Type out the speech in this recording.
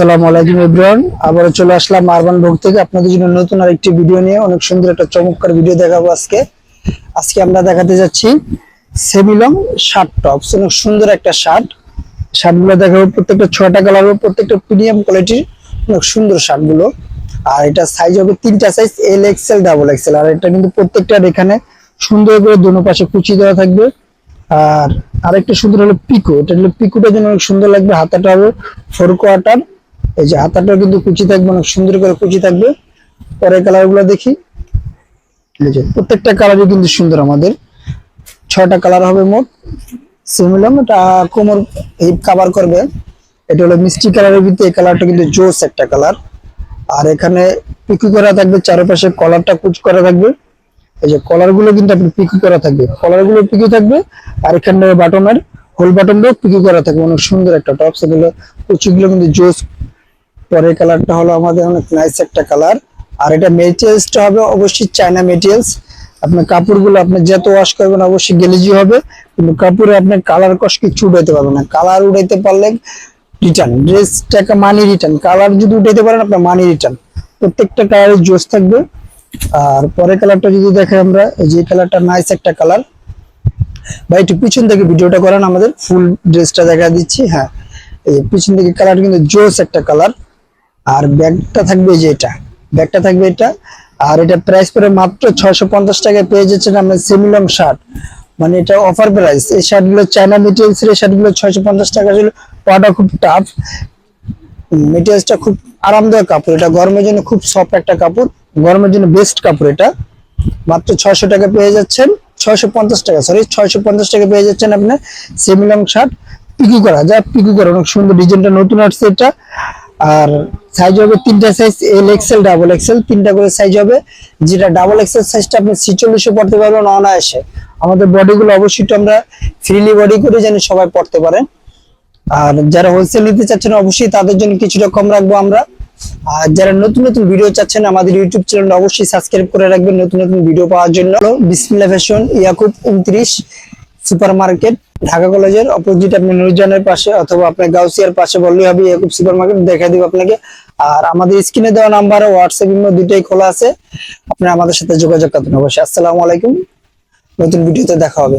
আসসালামু আলাইকুম এভরিওয়ান। আবারও চলে আসলাম আরবান ব্লগ থেকে। আপনাদের জন্য নতুন আরেকটি ভিডিও নিয়ে অনেক সুন্দর একটা চমৎকার ভিডিও দেখাবো আজকে। আজকে আমরা দেখাতে যাচ্ছি সেমিলং শার্ট টপস। অনেক সুন্দর একটা শার্ট। শার্টগুলো দেখাবো প্রত্যেকটা ছয়টা কালার প্রত্যেকটা প্রিমিয়াম কোয়ালিটির অনেক সুন্দর শার্টগুলো। আর এটা সাইজ হবে তিনটা size L XL double XL আর এটা কিন্তু প্রত্যেকটার এখানে সুন্দর করে দোনো পাশে কুচি দেওয়া থাকবে। আর আরেকটা সুন্দর হলো পিকো। এটা হলো পিকোটা যেন অনেক সুন্দর লাগবে। হাতাটা হবে ফোর কোয়ার্টার এই যে হাতাটাও কিন্তু কুচি থাকবে, অনেক সুন্দর করে কুচি থাকবে। পরের কালারগুলো দেখি। এই প্রত্যেকটা কালারই কিন্তু সুন্দর আমাদের। ছয়টা কালার হবে মোট। সিমিলাম এটা কোমর হিপ কাভার করবে। এটা হলো মিষ্টি কালারের ভিতরে এই কালারটা কিন্তু জোস একটা কালার আর এখানে পিকু করা থাকবে, চারপাশে কলারটা কুচ করা থাকবে। এই যে কলারগুলো কিন্তু আপনি পিকু করা থাকবে। কলারগুলো পিকু থাকবে, আর এখানে বাটনের হোল বাটনটাও পিকু করা থাকবে। অনেক সুন্দর একটা টপস সেগুলো কুচিগুলো কিন্তু জোস পরের কালারটা হলো আমাদের অনেক নাইস একটা কালার। আর এটা মেটেরিয়ালসটা হবে অবশ্যই চায়না মেটেরিয়ালস আপনার কাপড়গুলো আপনি যত ওয়াশ করবেন অবশ্যই গেলেজি হবে। কিন্তু কাপড়ে আপনার কালার কষ কিছু উঠাইতে পারবেন না। কালার উঠাইতে পারলে রিটার্ন ড্রেসটাকে মানি রিটার্ন কালার যদি উঠাইতে পারেন, আপনার মানি রিটার্ন প্রত্যেকটা কালারের জোস থাকবে। আর পরের কালারটা যদি দেখে আমরা যে কালারটা নাইস একটা কালার ভাই, একটু পিছন থেকে ভিডিওটা করেন আমাদের। ফুল ড্রেসটা দেখা দিচ্ছি হ্যাঁ। এই পিছন থেকে কালার কিন্তু জোস একটা কালার আর ব্যাগটা থাকবে যে এটা। ব্যাগটা থাকবে এটা। আর এটা প্রাইস পরে মাত্র ছয়শো পঞ্চাশ টাকায় পেয়ে যাচ্ছেন আমরা সেমিলং শার্ট মানে এটা অফার প্রাইস এই শার্টগুলো চায়না মেটেরিয়ালস এর শার্টগুলো ছয়শো পঞ্চাশ টাকা ছিল। পাওয়াটা খুব টাফ মেটেরিয়ালসটা খুব আরামদায়ক কাপড়। এটা গরমের জন্য খুব সফট একটা কাপড়। গরমের জন্য বেস্ট কাপড় এটা। মাত্র ছয়শো টাকা পেয়ে যাচ্ছেন। ছয়শো পঞ্চাশ টাকা সরি ছয়শো পঞ্চাশ টাকা পেয়ে যাচ্ছেন আপনি সেমিলং শার্ট পিকু করা, যা পিকু করা। অনেক সুন্দর ডিজাইনটা নতুন আসছে এটা। আর সাইজ হবে তিনটা size L XL double XL তিনটা করে সাইজ হবে, যেটা ডাবল এক্সেল সাইজটা আপনি ছিচল্লিশে পড়তে পারবেন অনায়াসে। আমাদের বডিগুলো অবশ্যই আমরা ফ্রিলি বডি করে যেন সবাই পড়তে পারেন। আর যারা হোলসেল নিতে চাচ্ছেন, অবশ্যই তাদের জন্য কিছুটা কম রাখব আমরা। আর যারা নতুন নতুন ভিডিও চাচ্ছেন, আমাদের ইউটিউব চ্যানেলটা অবশ্যই সাবস্ক্রাইব করে রাখবেন নতুন নতুন ভিডিও পাওয়ার জন্য। বিসমিল্লা ফ্যাশন ইয়াকুব উনত্রিশ সুপার মার্কেট ঢাকা কলেজের অপোজিট আপনি নুরজানের পাশে অথবা আপনার গাউসিয়ার পাশে বললেই হবে ইয়াকুব সুপার মার্কেট দেখা দিব আপনাকে। আর আমাদের স্ক্রিনে দেওয়া নাম্বার হোয়াটসঅ্যাপ ইমো দুইটাই খোলা আছে। আপনি আমাদের সাথে যোগাযোগ করতে অবশ্যই, আসসালামু আলাইকুম। নতুন ভিডিওতে দেখা হবে।